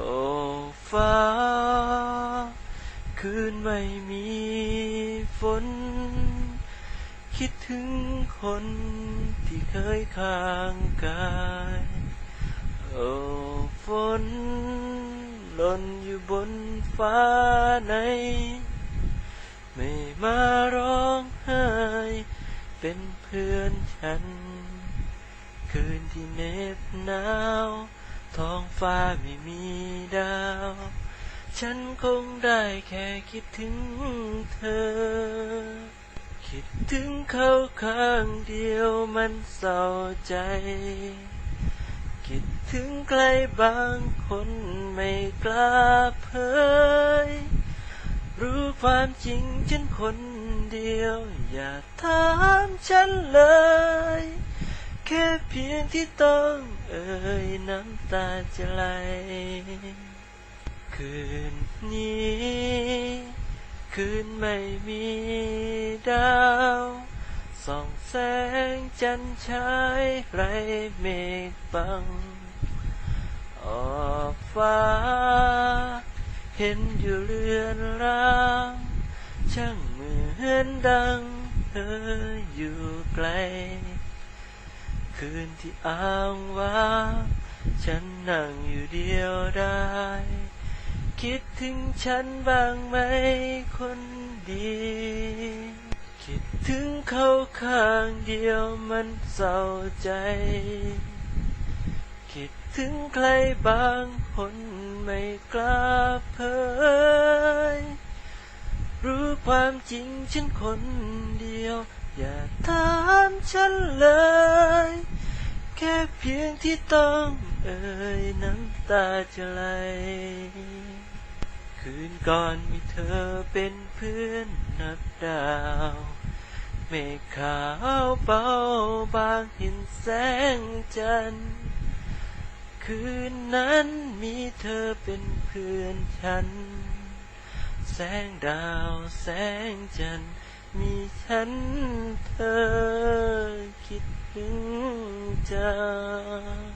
โอ้ฟ้า คืนไม่มีฝน คิดถึงคนที่เคยข้างกาย โอ้ฝนหล่นอยู่บนฟ้าใน ไม่มาร้องไห้ เป็นเพื่อนฉัน คืนที่เหน็บหนาว ท้องฟ้าไม่มีดาว ฉันคงได้แค่คิดถึงเธอ คิดถึงเขาข้างเดียวมันเศร้าใจ คิดถึงใครบางคนไม่กล้าเผย รู้ความจริงฉันคนเดียว อย่าถามฉันเลย แค่เพียงที่ต้องเอ่ยน้ำตาจะไหล คืนนี้ คืนไม่มีดาวส่องแสงจันทร์ฉายไรเมฆบัง ออกฟ้า เห็นอยู่เรือนร่าง ช่างเหมือนดังเธออยู่ไกล คืนที่อ้างว้างฉันนั่งอยู่เดียวได้ คิดถึงฉันบ้างไหมคนดี คิดถึงเขาข้างเดียวมันเศร้าใจ คิดถึงใครบางคนไม่กล้าเผยรู้ ความจริงฉันคนเดียว อย่าถามฉันเลย แค่เพียงที่ต้องเอ่ยน้ำตาจะไหลคืนก่อนมีเธอเป็นเพื่อนนับดาวเมฆขาวเบาบางเห็นแสงจันทร์คืนนั้นมีเธอเป็นเพื่อนฉัน แสงดาวแสงจันทร์มีฉันเธอคิดถึงจัง